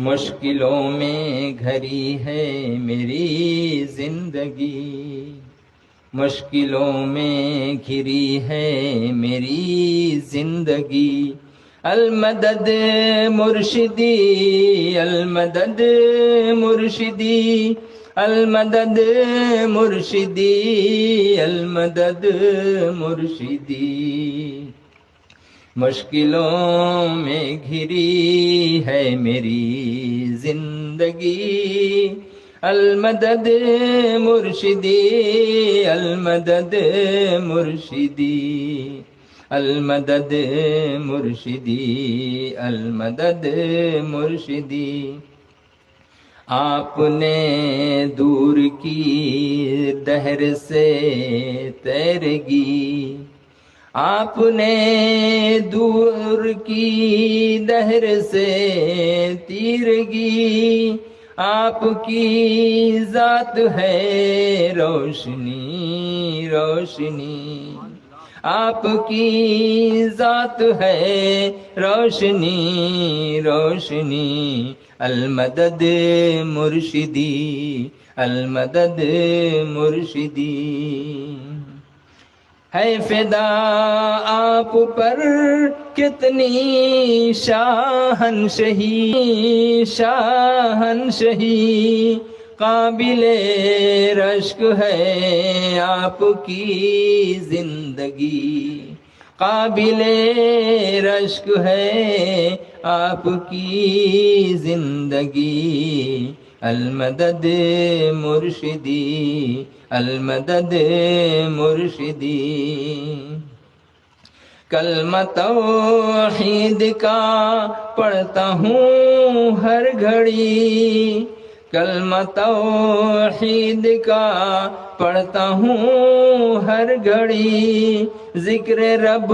مشکلوں میں گھری ہے میری زندگی۔ مشکلوں میں گھری ہے میری زندگی۔ المدد مرشدی المدد مرشدی المدد مرشدی المدد مرشدی۔ مشکلوں میں گھری ہے میری زندگی۔ المدد مرشدی المدد مرشدی المدد مرشدی المدد مرشدی۔ آپ نے دور کی دہر سے تیرگی۔ آپ نے دور کی دہر سے تیرگی آپ کی ذات ہے روشنی روشنی۔ آپ کی ذات ہے روشنی روشنی۔ المدد مرشدی المدد مرشدی۔ ہے فدا آپ پر کتنی شاہن شہی شاہن شہی۔ قابل رشک ہے آپ کی زندگی۔ قابل رشک ہے آپ کی زندگی المدد مرشدی المدد مرشدی۔ کلمہ توحید کا پڑھتا ہوں ہر گھڑی۔ کلمہ توحید کا پڑھتا ہوں ہر گھڑی۔ ذکر رب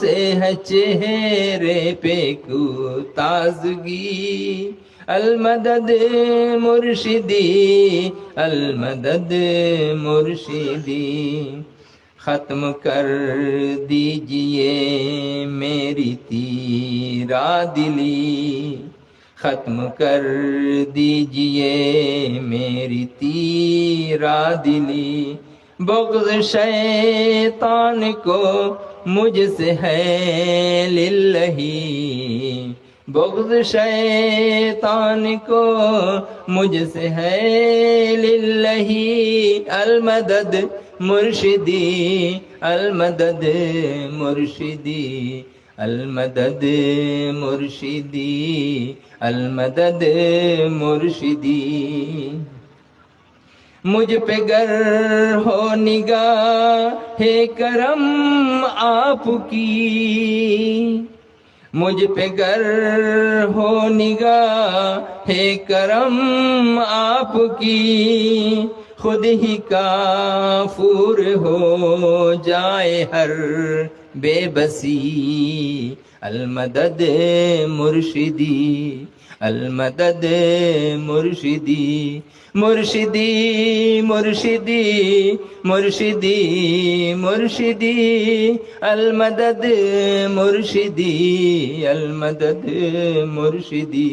سے ہے چہرے پہ کو تازگی۔ المدد مرشدی المدد مرشدی۔ ختم کر دیجیے میری تیرا دلی۔ ختم کر دیجیے میری تیرا دلی۔ بغض شیطان کو مجھ سے ہے للہی۔ بغض شیطان کو مجھ سے ہے للہی۔ المدد مرشدی المدد مرشدی۔ المدد مرشدی المدد مرشدی۔ مجھ پہ گر ہو نگاہ ہے کرم آپ کی۔ مجھ پہ گر ہو نگاہ ہے کرم آپ کی۔ خود ہی کافور ہو جائے ہر بے بسی المدد مرشدی المدد مرشدی مرشدی مرشدی مرشدی مرشدی المدد مرشدی المدد مرشدی